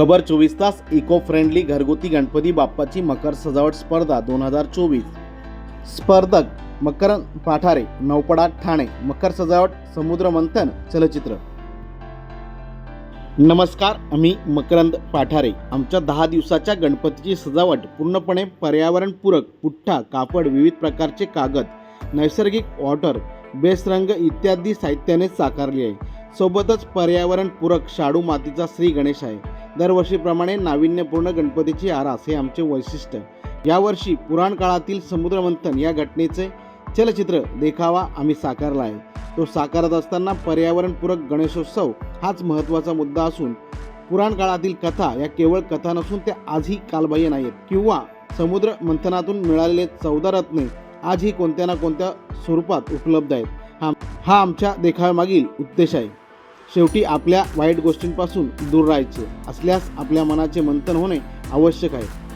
खबर चोवीस तास इको फ्रेंडली घरगुती गणपती बाप्पाची मकर सजावट स्पर्धा दोन हजार चोवीस. स्पर्धक मकरंद पाठारे नौपडा ठाणे मकर सजावट समुद्र मंथन चलचित्र. नमस्कार आम्ही मकरंद पाठारे. आमच्या दहा दिवसाच्या गणपतीची सजावट पूर्णपणे पर्यावरणपूरक पुठ्ठा कापड विविध प्रकारचे कागद नैसर्गिक वॉटर बेस रंग इत्यादी साहित्याने साकारली आहे. सोबतच पर्यावरणपूरक शाडू मातीचा श्री गणेश आहे. दरवर्षीप्रमाणे नाविन्यपूर्ण गणपतीची आरास हे आमचे वैशिष्ट्य. यावर्षी पुराण काळातील समुद्रमंथन या घटनेचे चलचित्र देखावा आम्ही साकारला आहे. तो साकारत असताना पर्यावरणपूरक गणेशोत्सव हाच महत्त्वाचा मुद्दा असून पुराण काळातील कथा या केवळ कथा नसून त्या आजही कालबाह्य नाहीत किंवा समुद्र मंथनातून मिळालेले चौदा रत्ने आजही कोणत्या ना कोणत्या स्वरूपात उपलब्ध आहेत. हा हा आमच्या देखाव्यामागील उद्देश आहे. शेवटी आपल्या वाईट गोष्टींपासून दूर राहायचे. असल्यास आपल्या मनाचे मंथन होणे आवश्यक आहे.